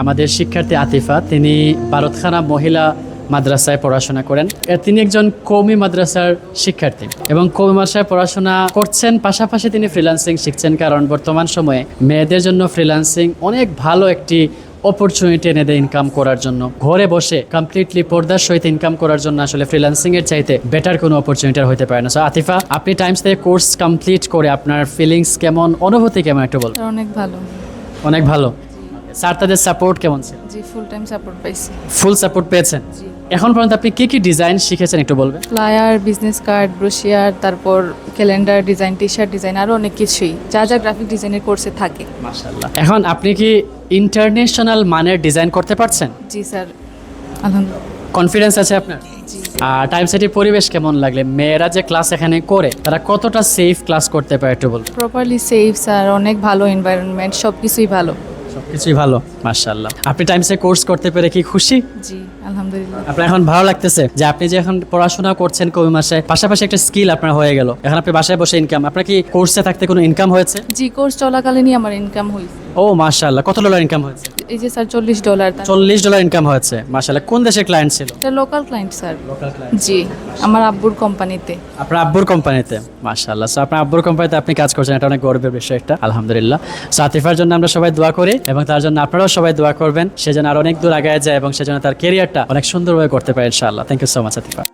আমাদের শিক্ষার্থী আতিফা তিনি ভারতখানা মহিলা মাদ্রাসায় পড়াশোনা করেন। তিনি একজন কৌমি মাদ্রাসার শিক্ষার্থী এবং কৌমি মাদ্রাসায় পড়াশোনা করছেন। পাশাপাশি তিনি ফ্রিল্যান্সিং শিখছেন কারণ বর্তমান সময়ে মেয়েদের জন্য ফ্রিল্যান্সিং অনেক ভালো একটি অপরচুনিটি এনে দেয় ইনকাম করার জন্য। ঘরে বসে কমপ্লিটলি পর্দার সহিত ইনকাম করার জন্য আসলে ফ্রিল্যান্সিং এর চাইতে বেটার কোনো অপরচুনিটি হতে পারে না। সো আতিফা আপনি টাইমস থেকে কোর্স কমপ্লিট করে আপনার ফিলিংস কেমন? অনুভূতি কেমন একটু স্যার অনেক ভালো। অনেক ভালো। স্যার তাদের সাপোর্ট কেমন ছিল? জি ফুল টাইম সাপোর্ট পাইছি। ফুল সাপোর্ট পেয়েছেন? জি। এখন পর্যন্ত আপনি কি কি ডিজাইন শিখেছেন একটু বলবেন? ফ্লায়ার বিজনেস কার্ড ব্রোশিয়ার তারপর calendar design T shirt design আরও অনেক কিছুই। যা যা গ্রাফিক ডিজাইনের কোর্সে থাকে। মাশাআল্লাহ। এখন আপনি কি ইন্টারন্যাশনাল মানের ডিজাইন করতে পারছেন? জি স্যার। আলহামদুলিল্লাহ। কনফিডেন্স আছে আপনার? আর টাইম সেটির পরিবেশ কেমন লাগলে? মেয়েরা যে ক্লাস এখানে করে তারা কতটা সেফ ক্লাস করতে পারে একটু বলবেন প্রপারলি সেফ স্যার। অনেক ভালো এনভায়রনমেন্ট সব কিছুই ভালো। সবকিছুই ভালো। মাশাআল্লাহ। আপনি টাইমসে কোর্স করতে পেরে কি খুশি? জি আলহামদুলিল্লাহ। আপনার এখন ভালো লাগতেছে যে আপনি যে এখন পড়াশোনা করছেন কবি মাসে পাশাপাশি একটা স্কিল আপনার হয়ে গেল। এখন আপনি বাসায় বসে ইনকাম আপনার কি কোর্সে থাকতে কোনো ইনকাম হয়েছে? জি কোর্স চলাকালীনই আমার ইনকাম হয়েছে। ও মাশাআল্লাহ। কত ডলার ইনকাম হয়েছে? এই যে স্যার চল্লিশ ডলার চল্লিশ ডলার ইনকাম হয়েছে। মাশাআল্লাহ। কোন দেশের ক্লায়েন্ট ছিল? এটা লোকাল ক্লায়েন্ট স্যার। জি আমার আব্বুর কোম্পানিতে আপনার আব্বুর কোম্পানিতে মাশাআল্লাহ। সো আপনার আব্বুর কোম্পানিতে আপনি কাজ করছেন। এটা অনেক গর্বের বিষয় একটা। আলহামদুলিল্লাহ। সো আতিফার জন্য আমরা সবাই দোয়া করি এবং তার জন্য আপনারাও সবাই দোয়া করবেন। সে যেন আর অনেক দূর আগায় যায় এবং সে যেন তার কেরিয়ারটা অনেক সুন্দরভাবে করতে পারে ইনশাআল্লাহ। Thank you so much Atifa.